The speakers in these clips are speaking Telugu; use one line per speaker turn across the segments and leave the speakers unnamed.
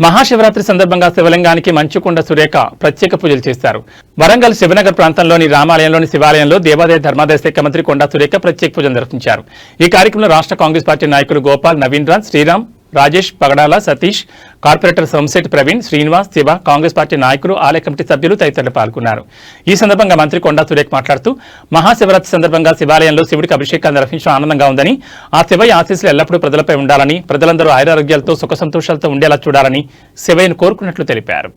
మహాశివరాత్రి సందర్భంగా శివలింగానికి మంచుకొండ సురేఖ ప్రత్యేక పూజలు చేశారు. వరంగల్ శివనగర్ ప్రాంతంలోని రామాలయంలోని శివాలయంలో దేవాదాయ ధర్మాదాయ శాఖ మంత్రి కొండా సురేఖ ప్రత్యేక పూజలు నిర్వహించారు. ఈ కార్యక్రమంలో రాష్ట్ర కాంగ్రెస్ పార్టీ నాయకులు గోపాల్ నవీన్ రాజ్ శ్రీరామ్ రాజేష్ పగడాల సతీష్ కార్పొరేటర్ సోమశెట్టి ప్రవీణ్ శ్రీనివాస్ శివ కాంగ్రెస్ పార్టీ నాయకులు ఆలయ కమిటీ సభ్యులు తదితరులు పాల్గొన్నారు. ఈ సందర్భంగా మంత్రి కొండా సురేఖ్ మాట్లాడుతూ మహాశివరాత్రి సందర్భంగా శివాలయంలో శివుడికి అభిషేకాన్ని నిర్వహించడం ఆనందంగా ఉందని ఆ శివయ్య ఆశీస్సులు ఎల్లప్పుడూ ప్రజలపై ఉండాలని ప్రజలందరూ ఆయురారోగ్యాలతో సుఖ సంతోషాలతో ఉండేలా చూడాలని శివయ్యను కోరుకున్నట్లు తెలిపారు.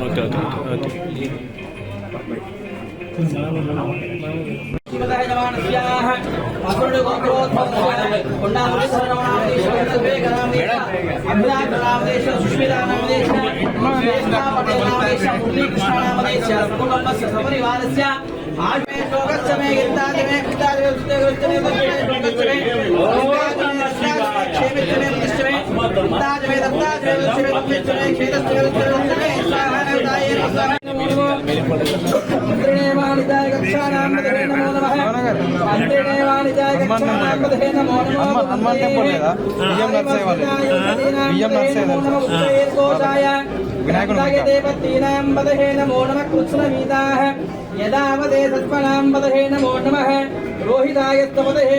ఓకే
ఓకే ఓకే
అమరుడు సుష్మిరామదేశ ఆజ్మే శోకచ్చమే గిరితాదిమే పితాదిమే ఉత్తేగోత్తమే శోకచ్చమే క్షేమిత్రమే ఉత్తిష్టమే హనుమాన్ టెంపుల్ లేదా బియ్యం నర్సయ్య వాళ్ళు బియ్యం నర్సయ్య వినాయకుడు యదావదే సత్పనాం పదహే నమో నమః రోహితాయ పదహే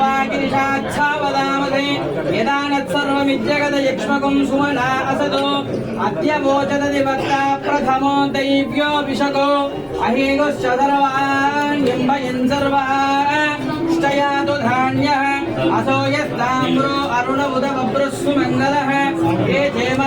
वचसा त्वा गिरिशाच्छा वदामहे यदानत्सर्वमिज्जगदयक्ष्मकं सुमना असतो अद्य वोचदति वक्ता प्रथमो दैव्यो विशको अहेगोश्च सर्वाण्यम्बयन् सर्वाष्टयातु धान्यः असो यस्ताम्रो अरुण उदबभ्रः सुमङ्गलः